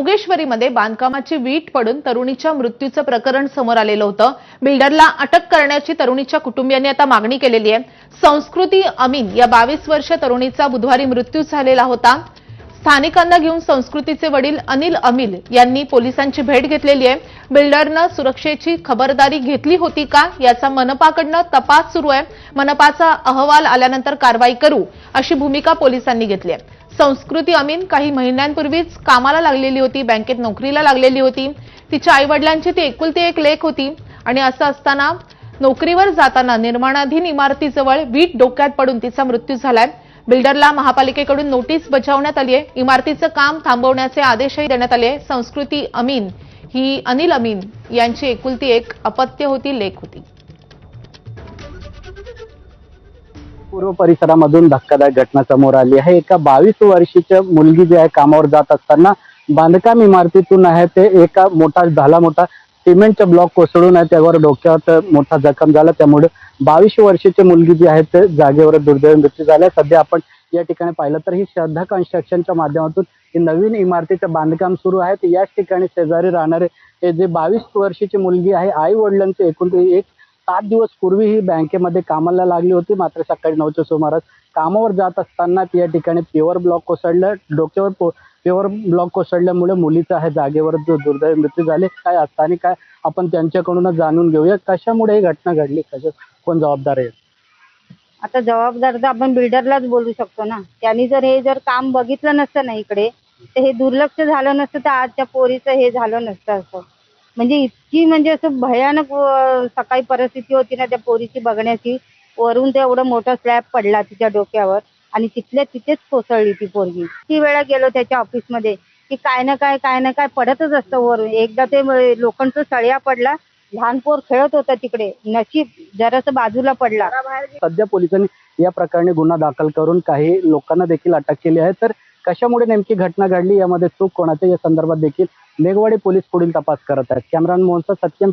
जोगेश्वरीमध्ये बांधकामाची वीट पडून तरुणीच्या मृत्यूचं प्रकरण समोर आलेलं होतं. बिल्डरला अटक करण्याची तरुणीच्या कुटुंबियांनी आता मागणी केलेली आहे. संस्कृती अमीन या बावीस वर्ष तरुणीचा बुधवारी मृत्यू झालेला होता. स्थानिकांना घेऊन संस्कृतीचे वडील अनिल अमिल यांनी पोलिसांची भेट घेतलेली आहे. बिल्डरनं सुरक्षेची खबरदारी घेतली होती का याचा मनपाकडनं तपास सुरू आहे. मनपाचा अहवाल आल्यानंतर कारवाई करू अशी भूमिका पोलिसांनी घेतली आहे. संस्कृती अमीन काही महिन्यांपूर्वीच कामाला लागलेली होती बँकेत नोकरीला लागलेली होती. तिच्या आईवडिलांची ती एकुलती एक लेख होती आणि असं असताना नोकरीवर जाताना निर्माणाधीन इमारतीजवळ वीट डोक्यात पडून तिचा मृत्यू झालाय. बिल्डरला महापालिकेकडून नोटीस बजावण्यात आली आहे. इमारतीचं काम थांबवण्याचे आदेशही देण्यात आले संस्कृती अमीन ही अनिल अमीन यांची एकुलती एक अपत्य होती लेख होती. पूर्व परिसरामधून धक्कादायक घटना समोर आली आहे. एका बावीस वर्षीच्या मुलगी जी आहे कामावर जात असताना बांधकाम इमारतीतून आहे ते. एका मोठा झाला मोठा सिमेंटचा ब्लॉक कोसळून आहे त्यावर डोक्यावर मोठा जखम झाला. त्यामुळे बावीस वर्षाची मुलगी जी आहे ते जागेवर दुर्दैवी मृत्यू झाला सध्या आपण या ठिकाणी पाहिलं तर ही श्रद्धा कन्स्ट्रक्शनच्या माध्यमातून ही नवीन इमारतीचं बांधकाम सुरू आहे. तर याच ठिकाणी शेजारी राहणारे हे जे बावीस वर्षाची मुलगी आहे आई वडिलांचे एकूण एक सात दिवस पूर्वी ही बँकेमध्ये कामाला लागली होती. मात्र सकाळी नऊच्या सुमारास कामावर जात असताना या ठिकाणी प्युअर ब्लॉक कोसळलं. डोक्यावर पेवर ब्लॉक कोसळल्यामुळे मुलीचा आहे जागेवर दुर्दैव दुर्दैवी मृत्यू झाले काय असताना काय आपण त्यांच्याकडूनच जाणून घेऊया कशामुळे ही घटना घडली कशा कोण जबाबदार आहे? आता जबाबदार तर आपण बिल्डरलाच बोलू शकतो ना. त्यांनी जर हे जर काम बघितलं नसतं ना इकडे तर हे दुर्लक्ष झालं नसतं तर आज त्या पोरीचं हे झालं नसतं असं. म्हणजे इतकी म्हणजे असं भयानक सकाळी परिस्थिती होती ना त्या पोरीची बघण्याची. वरून ते एवढं मोठा स्लॅब पडला तिच्या डोक्यावर. आणि तिथल्या तिथेच कोसळली ती पोरगी. ती वेळा गेलो त्याच्या ऑफिसमध्ये की काय ना काय काय ना काय पडतच असतं वरून. एकदा ते लोखंडचा सळिया पडला लहान पोर खेळत होता तिकडे. नशीब जरास बाजूला पडला. सध्या पोलिसांनी या प्रकरणी गुन्हा दाखल करून काही लोकांना देखील अटक केली आहे. तर कशामुळे नेमकी घटना घडली? यामध्ये चूक कोणाच्या या संदर्भात देखील मेघवाडी पोलीस पुढील तपास करत आहेत. कॅमेरामॅन मोहनचा सत्यम